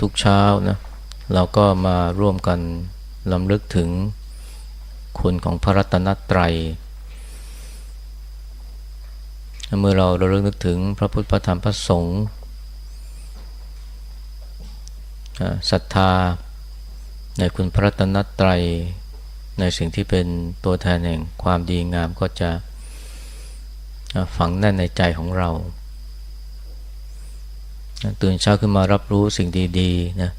ทุกเช้านะเราก็มาร่วมกันลำลึกถึงคุณของพระรัตนตรัย เมื่อเราเราเลึกนึกถึงพระพุทธพระธรรมพระสงฆ์ศรัทธาในคุณพระรัตนตรัย ในสิ่งที่เป็นตัวแทนแห่งความดีงามก็จะฝังแน่นในใจของเรา ตื่นเช้าขึ้นมารับรู้สิ่งดีๆนะ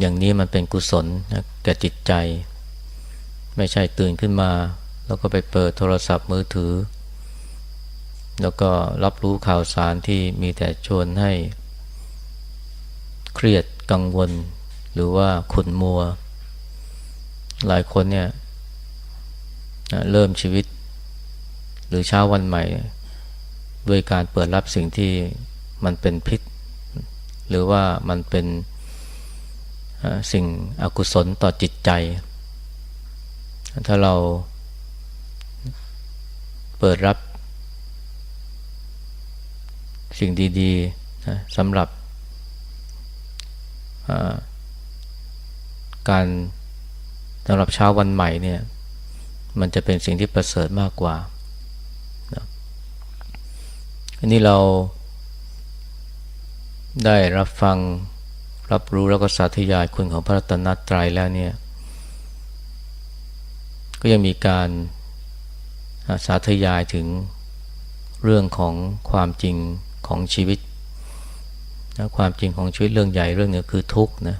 อย่างนี้มันเป็นกุศลนะแก่จิตใจ ไม่ใช่ตื่นขึ้นมา แล้วก็ไปเปิดโทรศัพท์มือถือ แล้วก็รับรู้ข่าวสารที่มีแต่ชวนให้ เครียดกังวล หรือว่าขุนมัว หลายคนเนี่ยเริ่มชีวิต หรือเช้าวันใหม่ ด้วยการเปิดรับสิ่งที่ มันเป็นพิษ หรือว่ามันเป็นสิ่งอกุศลต่อจิตใจ ถ้าเราเปิดรับ สิ่งดีๆนะสำหรับการสำหรับเช้าวันใหม่เนี่ยมันจะเป็นสิ่งที่ประเสริฐมากกว่าอันนี้เรา ได้รับฟังรับรู้แล้วก็สาธยายคุณของพระรัตนตรัยแล้วเนี่ย ก็ยังมีการสาธยายถึงเรื่องของความจริงของชีวิตนะความจริงของชีวิตเรื่องใหญ่เรื่องหนึ่งคือทุกข์นะ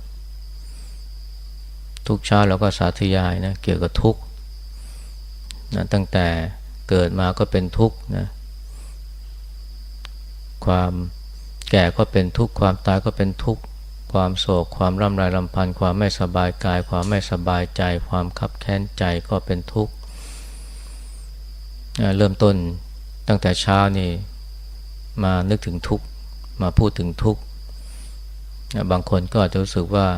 ทุกชาติเราก็สาธยายนะเกี่ยวกับทุกข์นะตั้งแต่เกิดมาก็เป็นทุกข์นะความ แก่ก็เป็นทุกข์ความตายก็เป็นทุกข์ความโศกความร่ำไรรำพันความไม่สบายกาย ความไม่สบายใจ ความคับแค้นใจก็เป็นทุกข์เริ่มต้นตั้งแต่เช้านี่มานึกถึงทุกข์มาพูดถึงทุกข์บางคนก็อาจจะรู้สึกว่า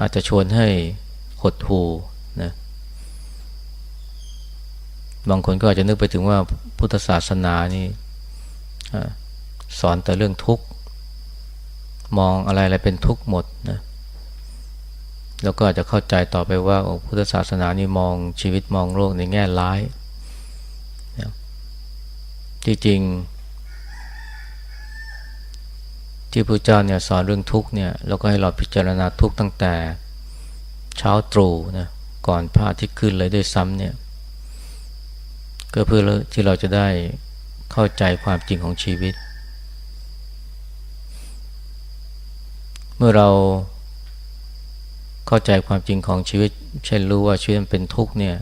อาจจะชวนให้หดหูนะ บางคนก็อาจจะนึกไปถึงว่าพุทธศาสนานี่สอนแต่เรื่องทุกข์ มองอะไรอะไรเป็นทุกข์หมดนะแล้วก็อาจจะเข้าใจต่อไปว่าพุทธศาสนานี่มองชีวิตมองโลกในแง่ร้ายนะที่จริง ที่พระเจ้าเนี่ยสอนเรื่องทุกข์เนี่ยแล้วก็ให้เราพิจารณาทุกข์ตั้งแต่เช้าตรู่นะก่อนพระอาทิตย์ขึ้นเลยด้วยซ้ำเนี่ย ก็เพื่อที่เราจะได้เข้าใจความจริงของชีวิต เมื่อเราเข้าใจความจริงของชีวิต เช่นรู้ว่าชีวิตมันเป็นทุกข์เนี่ย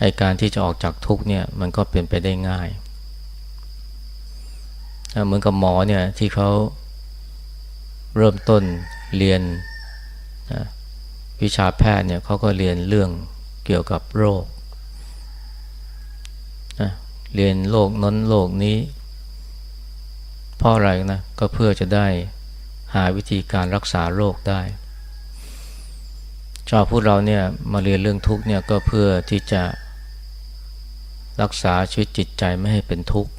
ไอการที่จะออกจากทุกข์เนี่ยมันก็เป็นไปได้ง่ายเหมือนกับหมอเนี่ยที่เขาเริ่มต้นเรียนวิชาแพทย์เนี่ยเขาก็เรียนเรื่องเกี่ยวกับโรค เรียนโรคนั้นโรคนี้ เพราะอะไรนะ ก็เพื่อจะได้หาวิธีการรักษาโรคได้ชาวพุทธเราเนี่ยมาเรียนเรื่องทุกเนี่ยก็เพื่อที่จะรักษาชีวิตจิตใจไม่ให้เป็นทุกข์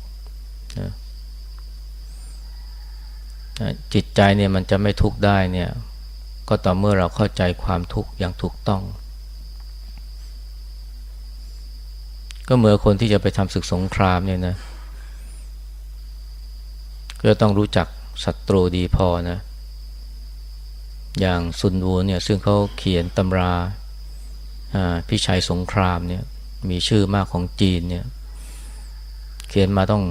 จิตใจเนี่ยมันจะไม่ทุกข์ได้เนี่ย ก็ต่อเมื่อเราเข้าใจความทุกข์อย่างถูกต้อง ก็เหมือนคนที่จะไปทำศึกสงครามเนี่ยนะก็ต้องรู้จักศัตรูดีพอนะ อย่างซุนวูเนี่ยซึ่งเขาเขียนตำราพิชัยสงครามเนี่ยมีชื่อมากของจีนเนี่ย เขียนมาต้อง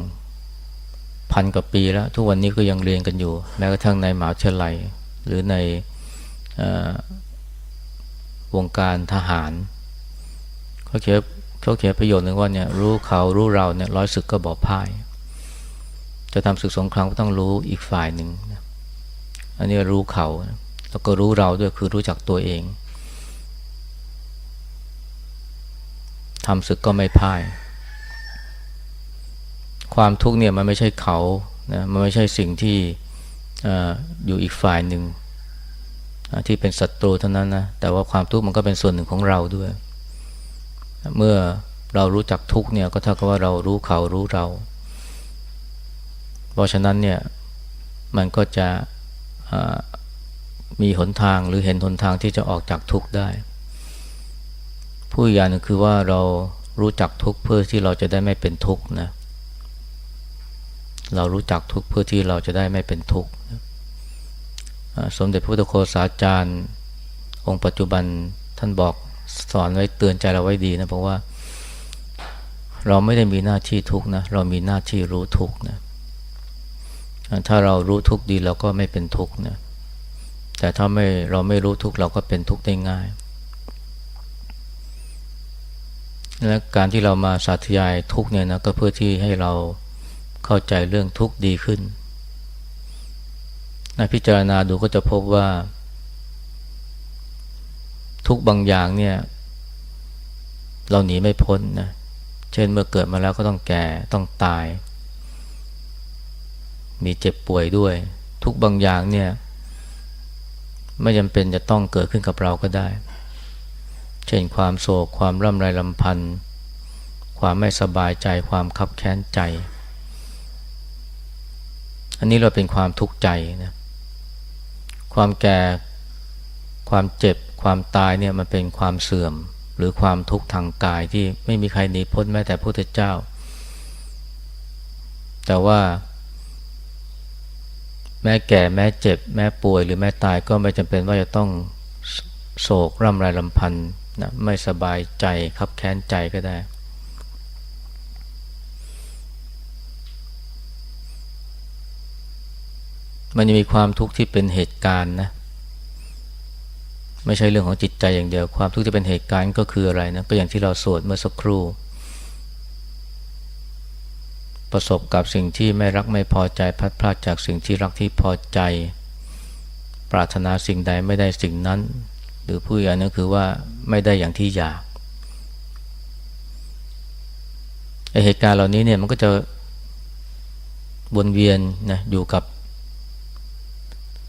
พันกว่าปีแล้ว ทุกวันนี้ก็ยังเรียนกันอยู่ แม้กระทั่งในมหาวิทยาลัย หรือในวงการทหารเขาเขียน เขาเขียนประโยชน์หนึ่งว่าเนี่ยรู้เขารู้เราเนี่ยร้อยศึกก็บอกพ่าย จะทำศึกสงครามก็ต้องรู้อีกฝ่ายหนึ่งอันนี้รู้เขาแล้วก็รู้เราด้วยคือรู้จักตัวเองทำศึกก็ไม่พ่าย ความทุกข์เนี่ยมันไม่ใช่เขานะมันไม่ใช่สิ่งที่ออยู่อีกฝ่ายหนึ่งที่เป็นศัตรูเท่านั้นนะแต่ว่าความทุกข์มันก็เป็นส่วนหนึ่งของเราด้วย เมื่อเรารู้จักทุกเนี่ยก็เท่ากับว่าเรารู้เขารู้เรา เพราะฉะนั้นเนี่ยมันก็จะมีหนทางหรือเห็นหนทางที่จะออกจากทุกข์ได้ ผู้อย่างนึงคือว่าเรารู้จักทุกข์เพื่อที่เราจะได้ไม่เป็นทุกข์นะ เรารู้จักทุกข์เพื่อที่เราจะได้ไม่เป็นทุกข์สมเด็จพระพุทธโฆษาจารย์ องค์ปัจจุบันท่านบอก สอนไว้เตือนใจเราไว้ดีนะเพราะว่า เราไม่ได้มีหน้าที่ทุกนะ เรามีหน้าที่รู้ทุกนะถ้าเรารู้ทุกดีเราก็ไม่เป็นทุกนะแต่ถ้าไม่เราไม่รู้ทุกเราก็เป็นทุกได้ง่ายและการที่เรามาสาธยายทุกเนี่ยนะก็เพื่อที่ให้เราเข้าใจเรื่องทุกดีขึ้นนะพิจารณาดูก็จะพบว่า ทุกบางอย่างเนี่ย เราหนีไม่พ้นนะ เช่นเมื่อเกิดมาแล้วก็ต้องแก่ต้องตาย มีเจ็บป่วยด้วย ทุกบางอย่างเนี่ย ไม่จำเป็นจะต้องเกิดขึ้นกับเราก็ได้ เช่นความโศกความร่ำไรลำพันธ์ความไม่สบายใจความคับแค้นใจ อันนี้เราเป็นความทุกข์ใจนะ ความแก่ ความเจ็บ ความตายเนี่ยมันเป็นความเสื่อมหรือความทุกข์ทางกายที่ไม่มีใครหนีพ้นแม้แต่พระพุทธเจ้า แต่ว่า แม้แก่แม้เจ็บ แม้ป่วยหรือแม้ตายก็ไม่จำเป็นว่าจะต้องโศกร่ำไรลำพันธ์นะไม่สบายใจคับแค้นใจก็ได้ มันจะมีความทุกข์ที่เป็นเหตุการณ์นะ ไม่ใช่เรื่องของจิตใจอย่างเดียว ความทุกข์ที่เป็นเหตุการณ์ก็คืออะไรนะก็อย่างที่เราสวดเมื่อสักครู่ ประสบกับสิ่งที่ไม่รักไม่พอใจพัดพลาดจากสิ่งที่รักที่พอใจ ปรารถนาสิ่งใดไม่ได้สิ่งนั้น หรือผู้อย่างนั้นคือว่าไม่ได้อย่างที่อยากเหตุการณ์เหล่านี้เนี่ยมันก็จะวนเวียนนะอยู่กับ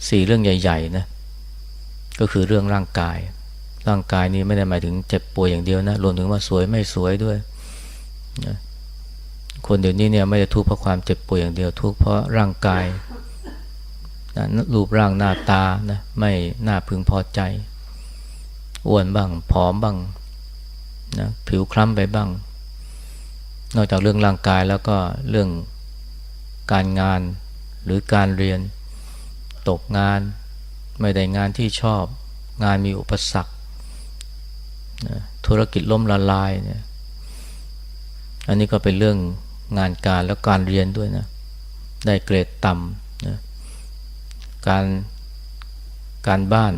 สี่เรื่องใหญ่ๆนะ ก็คือเรื่องร่างกาย ร่างกายนี้ไม่ได้หมายถึงเจ็บป่วยอย่างเดียวนะรวมถึงว่าสวยไม่สวยด้วยนะคนเดี๋ยวนี้เนี่ยไม่ได้ทุกข์เพราะความเจ็บป่วยอย่างเดียวทุกข์เพราะร่างกายนะรูปร่างหน้าตานะไม่น่าพึงพอใจอ้วนบ้างผอมบ้างนะผิวคล้ำไปบ้าง นอกจากเรื่องร่างกายแล้วก็เรื่องการงานหรือการเรียน ตกงาน ไม่ได้งานที่ชอบ งานมีอุปสรรคนะธุรกิจล่มละลายเนี่ยอันนี้ก็เป็นเรื่องงานการแล้วการเรียนด้วยนะ ได้เกรดต่ำนะการการบ้าน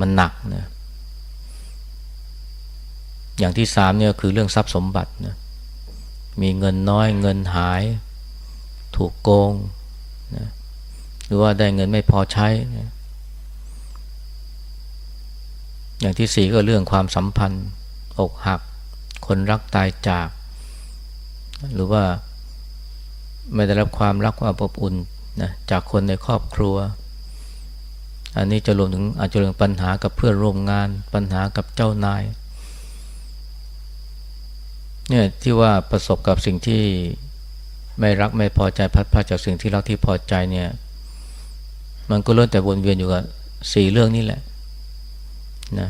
มันหนักนะอย่างที่สามเนี่ยคือเรื่องทรัพย์สมบัตินะมีเงินน้อยเงินหาย ถูกโกงนะ รือว่าได้เงินไม่พอใช้ อย่างที่สี่ก็เรื่องความสัมพันธ์ อกหัก คนรักตายจาก หรือว่าไม่ได้รับความรักความอบอุ่นนะจากคนในครอบครัว อันนี้จะรวมถึงอาจจะเรื่องปัญหากับเพื่อนร่วมงาน ปัญหากับเจ้านายเนี่ยที่ว่าประสบกับสิ่งที่ไม่รักไม่พอใจพัดพาจากสิ่งที่รักที่พอใจเนี่ย มันก็ล้วนแต่วนเวียนอยู่กับสี่เรื่องนี้แหละนะ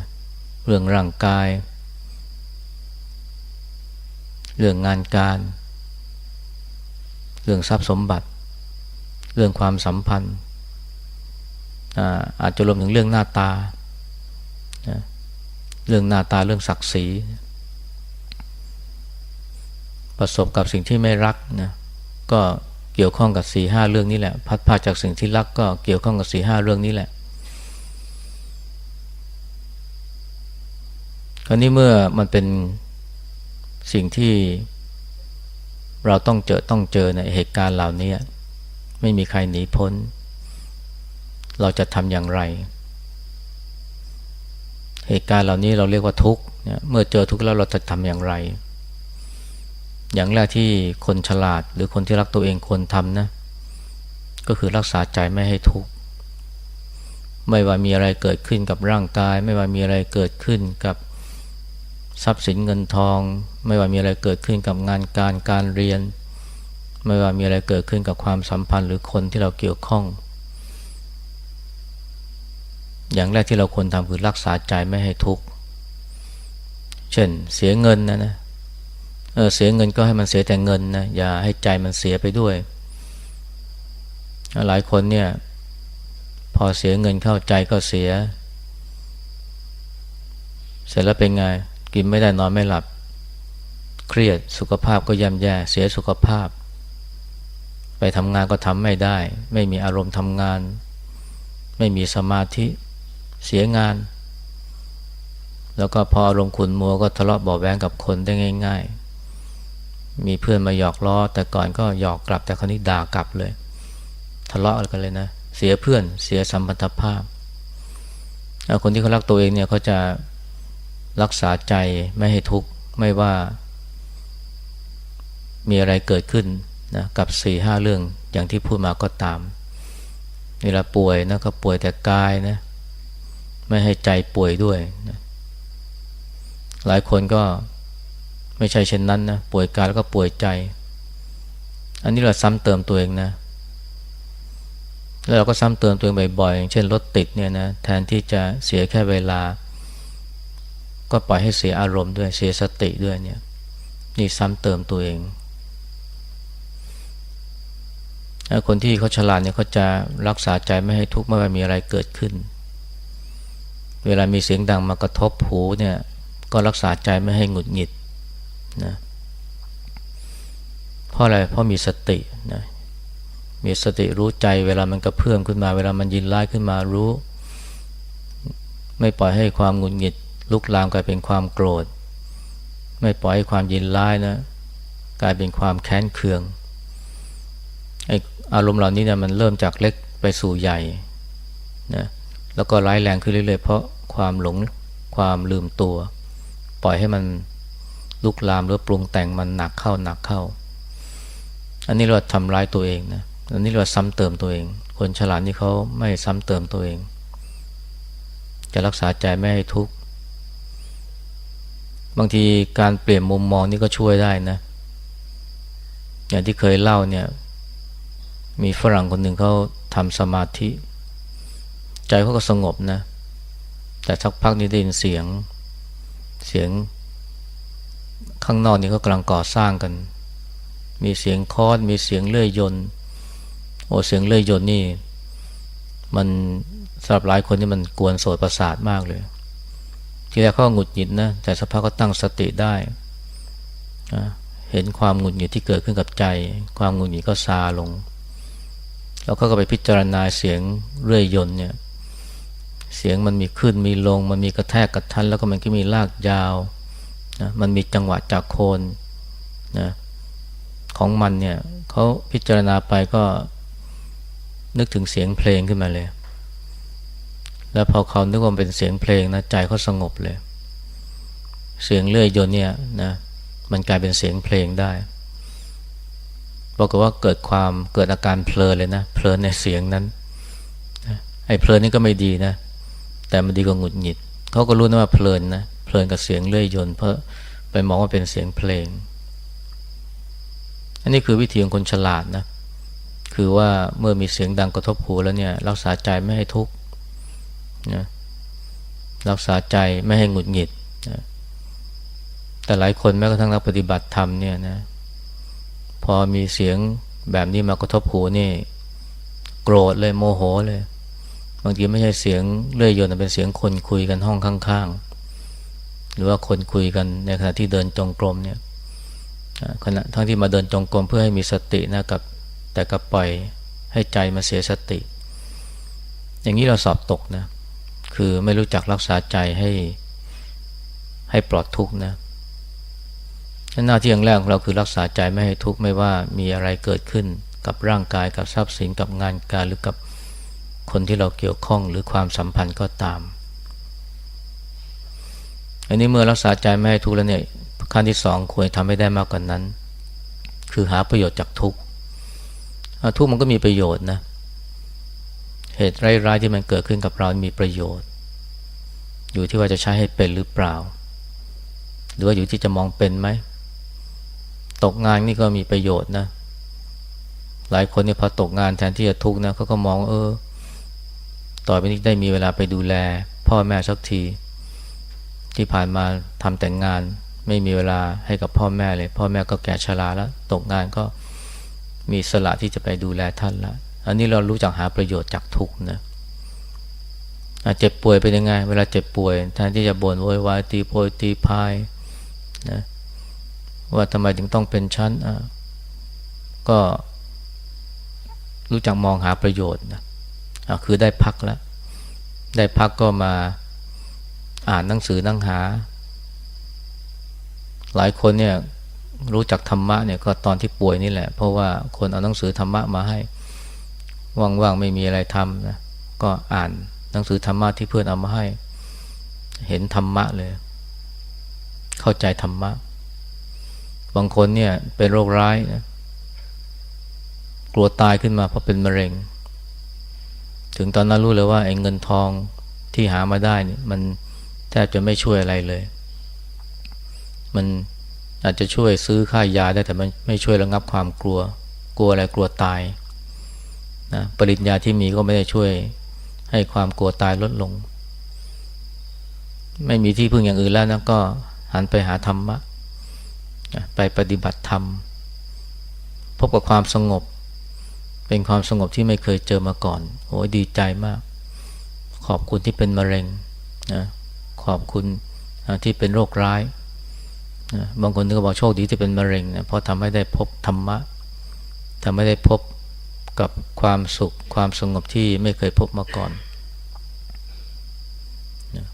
เรื่องร่างกาย เรื่องงานการ เรื่องทรัพย์สมบัติ เรื่องความสัมพันธ์อาจจะรวมถึงเรื่องหน้าตาเรื่องหน้าตาเรื่องศักดิ์ศรี ประสบกับสิ่งที่ไม่รักนะก็ เกี่ยวข้องกับสี่ห้าเรื่องนี้แหละ พัดพาจากสิ่งที่รักก็เกี่ยวข้องกับสี่ห้าเรื่องนี้แหละ คราวนี้เมื่อมันเป็นสิ่งที่เราต้องเจอต้องเจอในเหตุการณ์เหล่านี้ไม่มีใครหนีพ้น เราจะทำอย่างไร เหตุการณ์เหล่านี้เราเรียกว่าทุกข์เมื่อเจอทุกข์แล้วเราจะทำอย่างไร อย่างแรกที่คนฉลาดหรือคนที่รักตัวเองควรทำนะ ก็คือรักษาใจไม่ให้ทุกข์ไม่ว่ามีอะไรเกิดขึ้นกับร่างกาย ไม่ว่ามีอะไรเกิดขึ้นกับทรัพย์สินเงินทอง ไม่ว่ามีอะไรเกิดขึ้นกับงานการการเรียน ไม่ว่ามีอะไรเกิดขึ้นกับความสัมพันธ์หรือคนที่เราเกี่ยวข้อง อย่างแรกที่เราควรทำคือรักษาใจไม่ให้ทุกข์เช่นเสียเงินนะนะ เเสียเงินก็ให้มันเสียแต่เงินนะอย่าให้ใจมันเสียไปด้วย หลายคนเนี่ย พอเสียเงินเข้าใจก็เสีย เสร็จแล้วเป็นไง กินไม่ได้นอนไม่หลับ เครียดสุขภาพก็ย่ำแย่เสียสุขภาพ ไปทำงานก็ทำไม่ได้ ไม่มีอารมณ์ทำงาน ไม่มีสมาธิเสียงาน แล้วก็พออารมณ์ขุนมัวก็ทะเลาะเบาแวงกับคนได้ง่าย ๆ มีเพื่อนมาหยอกล้อ แต่ก่อนก็หยอกกลับแต่คราวนี้ด่ากลับเลย ทะเลาะกันเลยนะ เสียเพื่อนเสียสัมพันธภาพ คนที่เขารักตัวเองเนี่ยเขาจะรักษาใจไม่ให้ทุกข์ไม่ว่า มีอะไรเกิดขึ้นนะกับสี่ห้าเรื่องอย่างที่พูดมาก็ตามเวลาป่วยนะก็ป่วยแต่กายนะไม่ให้ใจป่วยด้วยนะหลายคนก็ ไม่ใช่เช่นนั้นนะป่วยกายแล้วก็ป่วยใจ อันนี้เราซ้ำเติมตัวเองนะ แล้วเราก็ซ้ำเติมตัวเองบ่อยๆอย่างเช่นรถติดเนี่ยนะแทนที่จะเสียแค่เวลา ก็ปล่อยให้เสียอารมณ์ด้วยเสียสติด้วยเนี่ย นี่ซ้ำเติมตัวเองคนที่เขาฉลาดเนี่ยเขาจะรักษาใจไม่ให้ทุกข์ไม่ว่ามีอะไรเกิดขึ้น เวลามีเสียงดังมากระทบหูเนี่ย ก็รักษาใจไม่ให้หงุดหงิด นะเพราะอะไรเพราะมีสตินะมีสติรู้ใจเวลามันกระเพื่อมขึ้นมา เวลามันยินร้ายขึ้นมารู้ ไม่ปล่อยให้ความหงุดหงิด ลุกลามกลายเป็นความโกรธ ไม่ปล่อยให้ความยินร้ายนะ กลายเป็นความแค้นเคืองไออารมณ์เหล่านี้เนี่ยมันเริ่มจากเล็กไปสู่ใหญ่นะแล้วก็ร้ายแรงขึ้นเรื่อยๆ เพราะความหลงความลืมตัว ปล่อยให้มัน ลุกลามหรือปรุงแต่งมันหนักเข้าหนักเข้า อันนี้เราทำร้ายตัวเองนะอันนี้เราซ้ำเติมตัวเอง คนฉลาดนี่เขาไม่ซ้ำเติมตัวเอง จะรักษาใจไม่ให้ทุกข์บางทีการเปลี่ยนมุมมองนี่ก็ช่วยได้นะอย่างที่เคยเล่าเนี่ยมีฝรั่งคนหนึ่งเขาทำสมาธิ ใจเขาก็สงบนะ แต่สักพักนี้ได้ยินเสียงเสียง ข้างนอกนี่เขากำลังก่อสร้างกัน มีเสียงคอดมีเสียงเลื่อยยนต์โอ้เสียงเลื่อยยนต์นี่ มันสำหรับหลายคนนี่มันกวนโสดประสาทมากเลย ทีแรกเขาหงุดหงิดนะแต่สักพักก็ตั้งสติได้ เห็นความหงุดหงิดที่เกิดขึ้นกับใจ ความหงุดหงิดก็ซาลง แล้วก็ไปพิจารณาเสียงเรื่อยยนต์เนี่ย เสียงมันมีขึ้นมีลง มันมีกระแทกกระทันแล้วก็มันก็มีลากยาว นะมันมีจังหวะจากโคนนะของมันเนี่ยเขาพิจารณาไปก็นึกถึงเสียงเพลงขึ้นมาเลย แล้วพอเขานึกว่าเป็นเสียงเพลงนะใจเขาสงบเลย เสียงเลื่อยยนเนี่ยนะมันกลายเป็นเสียงเพลงได้บอกว่าเกิดความเกิดอาการเพลินเลยนะเพลินในเสียงนั้นไอ้เพลินนี่ก็ไม่ดีนะ แต่มันดีกว่าหงุดหงิดเขาก็รู้นะว่าเพลินนะเลินกับเสียงเลื่อยยนต์เพราะไปมองว่าเป็นเสียงเพลง อันนี้คือวิธีของคนฉลาดนะ คือว่าเมื่อมีเสียงดังกระทบหูแล้วเนี่ย รักษาใจไม่ให้ทุกข์นะรักษาใจไม่ให้หงุดหงิดนะแต่หลายคนแม้กระทั่งนักปฏิบัติธรรมเนี่ยนะ พอมีเสียงแบบนี้มากระทบหูนี่ โกรธเลยโมโหเลย บางทีไม่ใช่เสียงเลื่อยยนต์เป็นเสียงคนคุยกันห้องข้างๆ หรือว่าคนคุยกันในขณะที่เดินจงกรมเนี่ยขณะทั้งที่มาเดินจงกรมเพื่อให้มีสตินะกับแต่ก็ปล่อยให้ใจมาเสียสติ อย่างนี้เราสอบตกนะคือไม่รู้จักรักษาใจให้ให้ปลอดทุกข์นะหน้าที่อย่างแรกของเราคือรักษาใจไม่ให้ทุกข์ไม่ว่ามีอะไรเกิดขึ้นกับร่างกายกับทรัพย์สินกับงานการหรือกับคนที่เราเกี่ยวข้องหรือความสัมพันธ์ก็ตาม อันนี้เมื่อรักษาใจไม่ให้ทุกข์แล้วเนี่ยขั้นที่สองควรทำให้ได้มากกว่านนั้น คือหาประโยชน์จากทุกข์ทุกข์มันก็มีประโยชน์นะ เหตุร้ายๆที่มันเกิดขึ้นกับเรา มีประโยชน์ อยู่ที่ว่าจะใช้ให้เป็นหรือเปล่า หรือว่าอยู่ที่จะมองเป็นไหม ตกงานนี่ก็มีประโยชน์นะ หลายคนเนี่ยพอตกงานแทนที่จะทุกข์นะเขาก็มองเออ ต่อไปนี้ได้มีเวลาไปดูแล พ่อแม่สักที ที่ผ่านมาทำแต่งงาน ไม่มีเวลาให้กับพ่อแม่เลย พ่อแม่ก็แก่ชราแล้ว ตกงานก็มีสละที่จะไปดูแลท่านละอันนี้เรารู้จักหาประโยชน์จากทุกนะเจ็บป่วยเป็นยังไง เวลาเจ็บป่วยแทนที่จะบ่นโวยวายตีโพยตีพายนะว่าทำไมถึงต้องเป็นชั้นอะก็รู้จักมองหาประโยชน์นะคือได้พักแล้ว ได้พักก็มา อ่านหนังสือนั่งหา หลายคนเนี่ยรู้จักธรรมะเนี่ยก็ตอนที่ป่วยนี่แหละ เพราะว่าคนเอาหนังสือธรรมะมาให้ว่างๆไม่มีอะไรทำนะก็อ่านหนังสือธรรมะที่เพื่อนเอามาให้ เห็นธรรมะเลย เข้าใจธรรมะบางคนเนี่ยเป็นโรคร้ายนะกลัวตายขึ้นมาเพราะเป็นมะเร็ง ถึงตอนนั้นรู้เลยว่าไอ้เงินทองที่หามาได้นี่มัน แทบจะไม่ช่วยอะไรเลย มันอาจจะช่วยซื้อค่ายาได้แต่มันไม่ช่วยระงับความกลัว กลัวอะไรกลัวตายนะปริญญาที่มีก็ไม่ได้ช่วยให้ความกลัวตายลดลง ไม่มีที่พึ่งอย่างอื่นแล้วนะก็หันไปหาธรรมะไปปฏิบัติธรรม พบกับความสงบ เป็นความสงบที่ไม่เคยเจอมาก่อนโอ้ยดีใจมาก ขอบคุณที่เป็นมะเร็งนะ ขอบคุณที่เป็นโรคร้ายนะบางคนก็บอกโชคดีที่เป็นมะเร็งนะเพราะทำให้ได้พบธรรมะทำให้ได้พบกับความสุขความสงบที่ไม่เคยพบมาก่อนนะ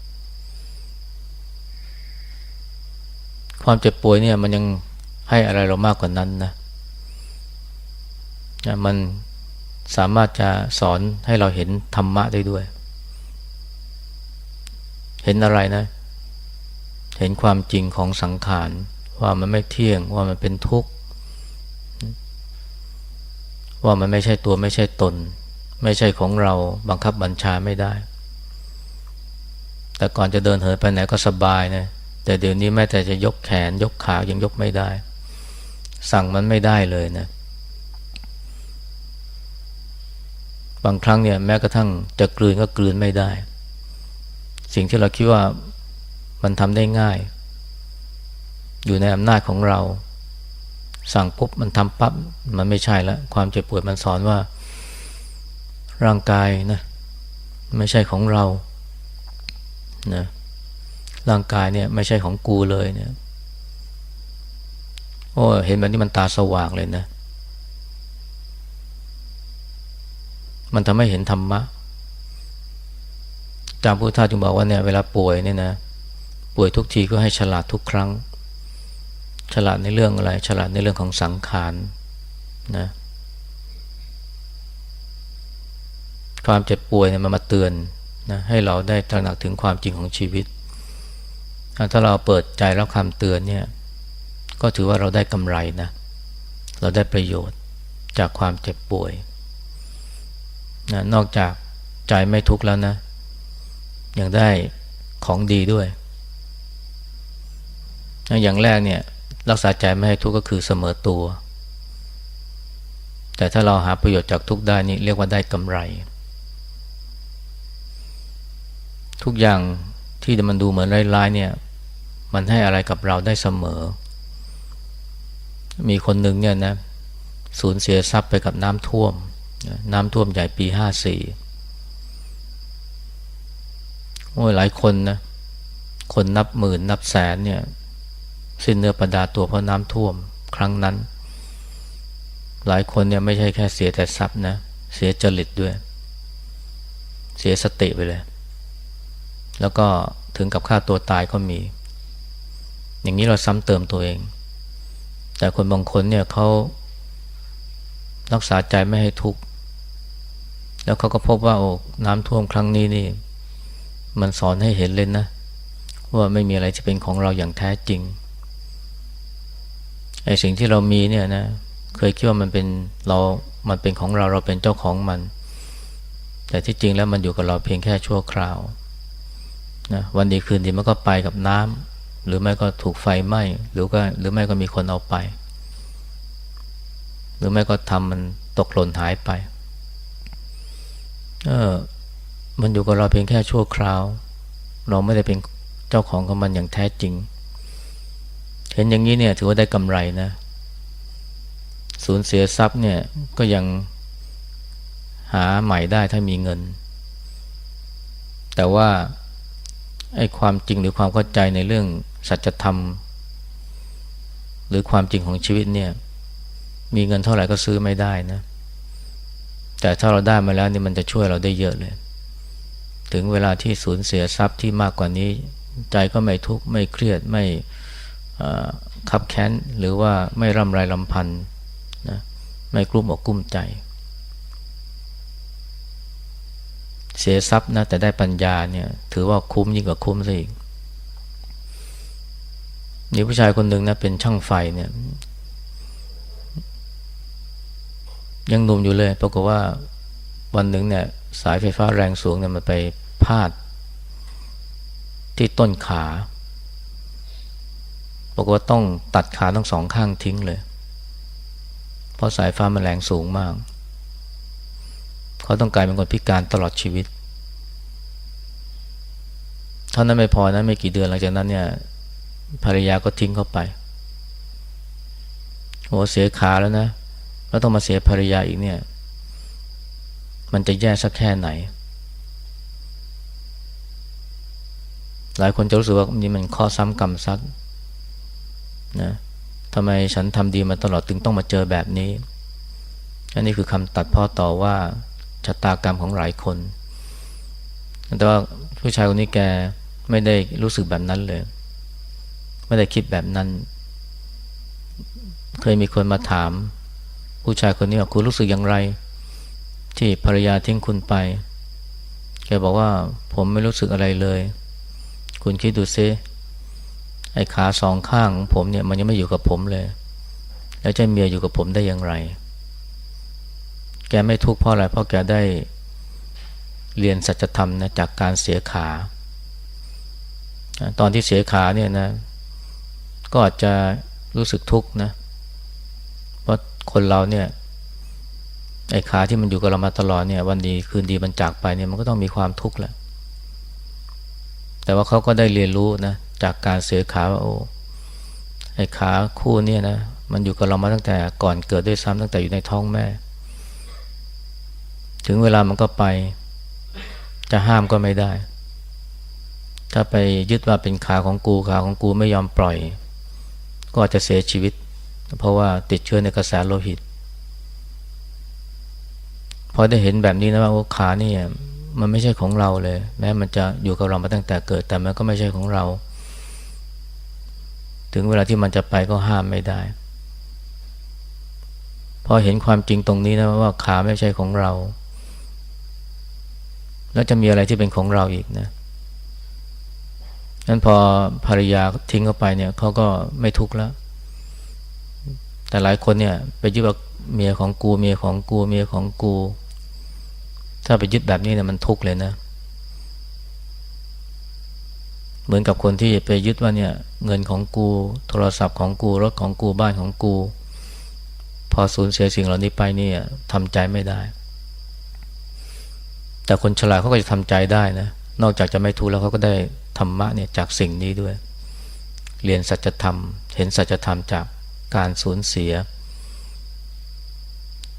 ความเจ็บป่วยเนี่ยมันยังให้อะไรเรามากกว่านั้นนะนะมันสามารถจะสอนให้เราเห็นธรรมะได้ด้วย เห็นอะไรนะ เห็นความจริงของสังขารว่ามันไม่เที่ยงว่ามันเป็นทุกข์ ว่ามันไม่ใช่ตัวไม่ใช่ตน ไม่ใช่ของเราบังคับบัญชาไม่ได้ แต่ก่อนจะเดินเหินไปไหนก็สบายนะแต่เดี๋ยวนี้แม้แต่จะยกแขนยกขายังยกไม่ได้ สั่งมันไม่ได้เลยนะ บางครั้งเนี่ยแม้กระทั่งจะกลืนก็กลืนไม่ได้ สิ่งที่เราคิดว่ามันทำได้ง่าย อยู่ในอำนาจของเรา สั่งปุ๊บมันทำปั๊บมันไม่ใช่แล้วความเจ็บปวดมันสอนว่า ร่างกายนะไม่ใช่ของเรานะร่างกายเนี่ยไม่ใช่ของกูเลยเนี่ยโอ้เห็นแบบนี้มันตาสว่างเลยนะ มันทำให้เห็นธรรมะ จามพุทธทาสจึงบอกว่าเนี่ยเวลาป่วยเนี่ยนะป่วยทุกทีก็ให้ฉลาดทุกครั้ง ฉลาดในเรื่องอะไร ฉลาดในเรื่องของสังขารนะความเจ็บป่วยเนี่ยมันมาเตือนนะให้เราได้ตระหนักถึงความจริงของชีวิต ถ้าเราเปิดใจรับคำเตือนเนี่ยก็ถือว่าเราได้กำไรนะเราได้ประโยชน์จากความเจ็บป่วยนะนอกจากใจไม่ทุกข์แล้วนะ ยังได้ของดีด้วย อย่างแรกเนี่ยรักษาใจไม่ให้ทุกข์ก็คือเสมอตัว แต่ถ้าเราหาประโยชน์จากทุกข์ได้นี่เรียกว่าได้กำไร ทุกอย่างที่มันดูเหมือนร้ายๆเนี่ยมันให้อะไรกับเราได้เสมอ มีคนหนึ่งเนี่ยนะสูญเสียทรัพย์ไปกับน้ำท่วม น้ำท่วมใหญ่ปีห้าสี่ โอ้ยหลายคนนะ คนนับหมื่นนับแสนเนี่ย สิ้นเนื้อประดาตัวเพราะน้ำท่วมครั้งนั้น หลายคนเนี่ยไม่ใช่แค่เสียแต่ทรัพย์นะ เสียจริตด้วย เสียสติไปเลย แล้วก็ถึงกับฆ่าตัวตายก็มี อย่างนี้เราซ้ำเติมตัวเอง แต่คนบางคนเนี่ยเขารักษาใจไม่ให้ทุกข์ แล้วเขาก็พบว่าโอ้น้ำท่วมครั้งนี้นี่ มันสอนให้เห็นเลยนะ ว่าไม่มีอะไรจะเป็นของเราอย่างแท้จริงไอ้สิ่งที่เรามีเนี่ยนะ เคยคิดว่ามันเป็นเรา มันเป็นของเราเราเป็นเจ้าของมัน แต่ที่จริงแล้วมันอยู่กับเราเพียงแค่ชั่วคราวนะวันดีคืนดีมันก็ไปกับน้ำหรือไม่ก็ถูกไฟไหม้หรือก็หรือไม่ก็มีคนเอาไป หรือไม่ก็ทำมันตกหล่นหายไป เออ มันอยู่กับเราเพียงแค่ชั่วคราว เราไม่ได้เป็นเจ้าของของมันอย่างแท้จริง เห็นอย่างนี้เนี่ยถือว่าได้กำไรนะ สูญเสียทรัพย์เนี่ยก็ยังหาใหม่ได้ถ้ามีเงิน แต่ว่าไอ้ความจริงหรือความเข้าใจในเรื่องสัจธรรม หรือความจริงของชีวิตเนี่ย มีเงินเท่าไหร่ก็ซื้อไม่ได้นะ แต่ถ้าเราได้มาแล้วนี่มันจะช่วยเราได้เยอะเลย ถึงเวลาที่สูญเสียทรัพย์ที่มากกว่านี้ ใจก็ไม่ทุกข์ไม่เครียดไม่ขับแค้นหรือว่าไม่ร่ำไรลำพันธ์นะไม่กลุ้มอกกลุ้มใจ เสียทรัพย์นะแต่ได้ปัญญาเนี่ยถือว่าคุ้มยิ่งกว่าคุ้มซะอีกมีผู้ชายคนหนึ่งนะเป็นช่างไฟเนี่ย ยังหนุ่มอยู่เลยปรากฏว่าวันหนึ่งเนี่ย สายไฟฟ้าแรงสูงเนี่ยมันไป พาดที่ต้นขาบอกว่าต้องตัดขาทั้งสองข้างทิ้งเลย เพราะสายฟ้ามันแรงสูงมาก เขาต้องกลายเป็นคนพิการตลอดชีวิตเท่านั้นไม่พอนะไม่กี่เดือนหลังจากนั้นเนี่ยภรรยาก็ทิ้งเขาไปโหเสียขาแล้วนะ แล้วต้องมาเสียภรรยาอีกเนี่ย มันจะแย่สักแค่ไหน หลายคนจะรู้สึกว่านี่มันข้อซ้ำกรรมซัดนะทำไมฉันทำดีมาตลอดถึงต้องมาเจอแบบนี้ อันนี้คือคำตัดพ่อต่อว่าชะตากรรมของหลายคน แต่ว่าผู้ชายคนนี้แกไม่ได้รู้สึกแบบนั้นเลย ไม่ได้คิดแบบนั้น เคยมีคนมาถาม ผู้ชายคนนี้ว่าคุณรู้สึกอย่างไร ที่ภรรยาทิ้งคุณไป แกบอกว่าผมไม่รู้สึกอะไรเลย คุณคิดดูซิไอ้ขาสองข้างของผมเนี่ยมันยังไม่อยู่กับผมเลย แล้วจะเมียอยู่กับผมได้อย่างไร แกไม่ทุกข์เพราะอะไร เพราะแกได้เรียนสัจธรรมนะจากการเสียขา ตอนที่เสียขาเนี่ยนะ ก็อาจจะรู้สึกทุกข์นะ เพราะคนเราเนี่ยไอ้ขาที่มันอยู่กับเรามาตลอดเนี่ย วันดีคืนดีมันจากไปเนี่ยมันก็ต้องมีความทุกข์แหละ แต่ว่าเขาก็ได้เรียนรู้นะจากการเสียขาว่าโอ้ไอ้ขาคู่เนี่ยนะมันอยู่กับเรามาตั้งแต่ก่อนเกิดด้วยซ้ำตั้งแต่อยู่ในท้องแม่ ถึงเวลามันก็ไป จะห้ามก็ไม่ได้ ถ้าไปยึดว่าเป็นขาของกูขาของกูไม่ยอมปล่อย ก็อาจจะเสียชีวิต เพราะว่าติดเชื้อในกระแสโลหิตพอได้เห็นแบบนี้นะว่าขาเนี่ย มันไม่ใช่ของเราเลย แม้มันจะอยู่กับเรามาตั้งแต่เกิด แต่มันก็ไม่ใช่ของเรา ถึงเวลาที่มันจะไปก็ห้ามไม่ได้ พอเห็นความจริงตรงนี้นะว่าขาไม่ใช่ของเรา แล้วจะมีอะไรที่เป็นของเราอีกนะนั้นพอภรรยาทิ้งเข้าไปเนี่ยเขาก็ไม่ทุกข์แล้ว แต่หลายคนเนี่ย ไปยึดว่าเมียของกูเมียของกูเมียของกู ถ้าไปยึดแบบนี้เนี่ยมันทุกข์เลยนะ เหมือนกับคนที่ไปยึดว่าเนี่ย เงินของกู โทรศัพท์ของกูรถของกูบ้านของกู พอสูญเสียสิ่งเหล่านี้ไปเนี่ยทำใจไม่ได้ แต่คนฉลาดเขาก็จะทำใจได้นะ นอกจากจะไม่ทุกข์แล้วเขาก็ได้ธรรมะเนี่ยจากสิ่งนี้ด้วย เรียนสัจธรรม เห็นสัจธรรมจากการสูญเสีย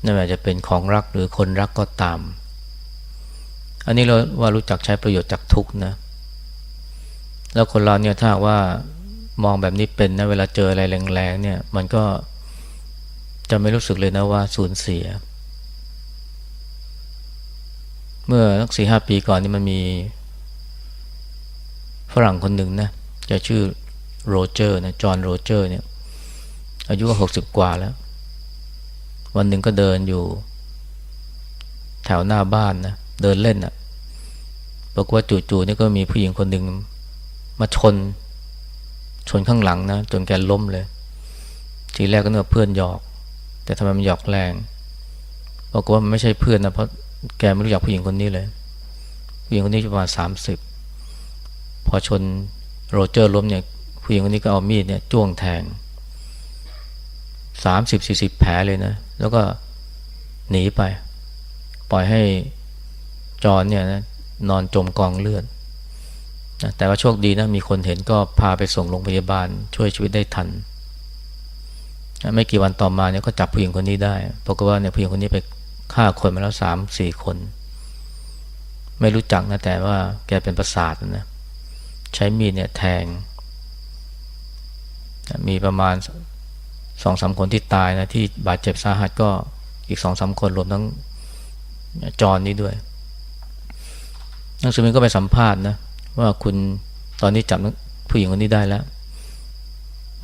นั่นอาจจะเป็นของรักหรือคนรักก็ตาม อันนี้เราว่ารู้จักใช้ประโยชน์จากทุกนะ แล้วคนเราเนี่ยถ้าว่ามองแบบนี้เป็นนะเวลาเจออะไรแรงๆเนี่ย มันก็จะไม่รู้สึกเลยนะว่าสูญเสีย เมื่อสักสี่ห้าปีก่อนนี่มันมีฝรั่งคนหนึ่งนะจะชื่อโรเจอร์นะจอห์นโรเจอร์เนี่ยอายุก็หกสิบกว่าแล้ว วันหนึ่งก็เดินอยู่ แถวหน้าบ้านนะ เดินเล่นนะ่ะบอกว่าจู่ๆนี่ก็มีผู้หญิงคนหนึ่งมาชน ชนข้างหลังนะจนแกล้มเลย ทีแรกก็นึกว่าเพื่อนหยอก แต่ทำไมมันหยอกแรงบอกว่ามันไม่ใช่เพื่อนนะเพราะแกไม่รู้จักผู้หญิงคนนี้เลย ผู้หญิงคนนี้ประมาณสามสิบพอชนโรเจอร์ล้มเนี่ยผู้หญิงคนนี้ก็เอามีดเนี่ยจ้วงแทงสามสิบสี่สิบแผลเลยนะ แล้วก็หนีไป ปล่อยให้ จอนเนี่ยนะนอนจมกองเลือดนะแต่ว่าโชคดีนะมีคนเห็นก็พาไปส่งโรงพยาบาล ช่วยชีวิตได้ทันนะไม่กี่วันต่อมาเนี่ยก็จับผู้หญิงคนนี้ได้ปรากฏว่าเนี่ยผู้หญิงคนนี้ไปฆ่าคนมาแล้วสามสี่คน ไม่รู้จักนะแต่ว่าแกเป็นประสาทนะใช้มีดเนี่ยแทง มีประมาณสองสามคนที่ตายนะที่บาดเจ็บสาหัสก็อีกสองสามคนรวมทั้งจอนนี้ด้วย นักสืบก็ไปสัมภาษณ์นะว่าคุณตอนนี้จับผู้หญิงคนนี้ได้แล้ว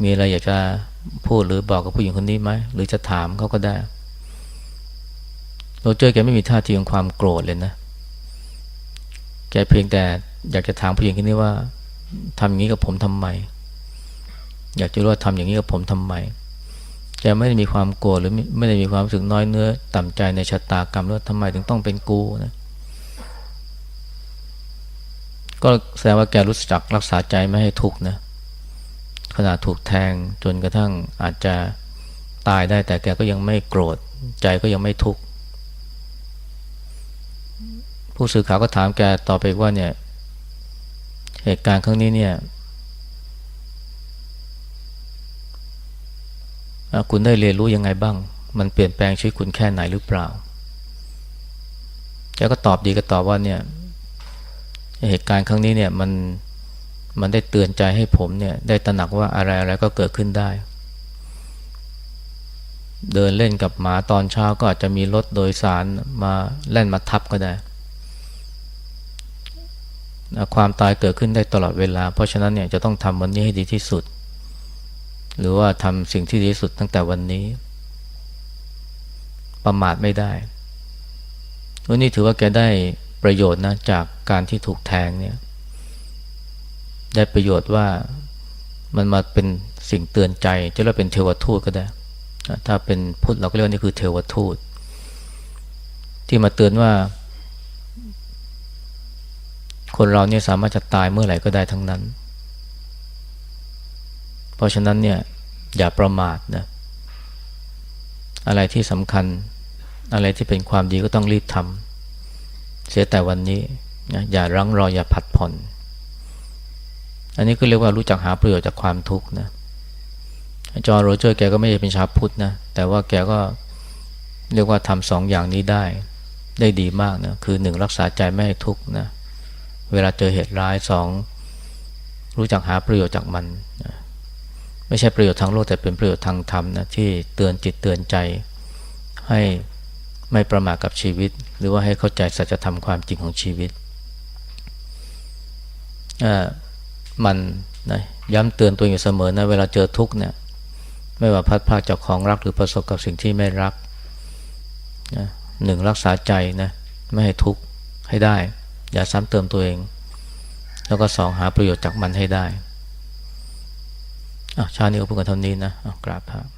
มีอะไรอยากจะพูดหรือบอกกับผู้หญิงคนนี้ไหมหรือจะถามเขาก็ได้โรเจอร์แกไม่มีท่าทีของความโกรธเลยนะแกเพียงแต่อยากจะถามผู้หญิงคนนี้ว่าทำอย่างนี้กับผมทำไม อยากจะรู้ว่าทำอย่างนี้กับผมทำไมแกไม่ได้มีความโกรธหรือไม่ไม่ได้มีความรู้สึกน้อยเนื้อ ต่ำใจในชะตากรรมว่าทำไมถึงต้องเป็นกูนะ ก็แสดงว่าแกรู้จักรักษาใจไม่ให้ทุกข์นะขนาดถูกแทงจนกระทั่งอาจจะตายได้แต่แกก็ยังไม่โกรธ ใจก็ยังไม่ทุกข์ผู้สื่อข่าวก็ถามแกต่อไปว่าเนี่ย เหตุการณ์ครั้งนี้เนี่ยคุณได้เรียนรู้ยังไงบ้าง มันเปลี่ยนแปลงชีวิตคุณแค่ไหนหรือเปล่า แกก็ตอบดีก็ตอบว่าเนี่ย เหตุการณ์ครั้งนี้เนี่ยมันมันได้เตือนใจให้ผมเนี่ย ได้ตระหนักว่าอะไรอะไรก็เกิดขึ้นได้ เดินเล่นกับหมาตอนเช้าก็อาจจะมีรถโดยสารมาแล่นมาทับก็ได้ ความตายเกิดขึ้นได้ตลอดเวลา เพราะฉะนั้นเนี่ยจะต้องทำวันนี้ให้ดีที่สุด หรือว่าทำสิ่งที่ดีที่สุดตั้งแต่วันนี้ ประมาทไม่ได้วันนี้ถือว่าแกได้ ประโยชน์นะจากการที่ถูกแทงเนี่ย ได้ประโยชน์ว่ามันมาเป็นสิ่งเตือนใจจะเรียกเป็นเทวทูตก็ได้ ถ้าเป็นพุทธเราก็เรียกว่านี่คือเทวทูต ที่มาเตือนว่า คนเราเนี่ยสามารถจะตายเมื่อไหร่ก็ได้ทั้งนั้น เพราะฉะนั้นเนี่ย อย่าประมาทนะอะไรที่สำคัญ อะไรที่เป็นความดีก็ต้องรีบทำ เสียแต่วันนี้นะอย่ารั้งรออย่าผัดผ่อน อันนี้ก็เรียกว่ารู้จักหาประโยชน์จากความทุกข์นะจอห์โรเจอร์แกก็ไม่ใช่เป็นชาวพุทธนะแต่ว่าแกก็เรียกว่าทำสองอย่างนี้ได้ได้ดีมากนะคือหนึ่งรักษาใจไม่ให้ทุกข์นะเวลาเจอเหตุร้ายสองรู้จักหาประโยชน์จากมันนะไม่ใช่ประโยชน์ทางโลกแต่เป็นประโยชน์ทางธรรมนะที่เตือนจิตเตือนใจให้ไม่ประมาทกับชีวิต หรือว่าให้เข้าใจสัจธรรมความจริงของชีวิตมันนะย้ำเตือนตัวเองอยู่เสมอนะเวลาเจอทุกข์เนี่ยไม่ว่าพัดพาจากของรักหรือประสบกับสิ่งที่ไม่รักนะหนึ่งรักษาใจนะไม่ให้ทุกข์ให้ได้ อย่าซ้ำเติมตัวเอง แล้วก็สองหาประโยชน์จากมันให้ได้ชาตินี้ก็พูดกันเท่านี้นะกราบพระ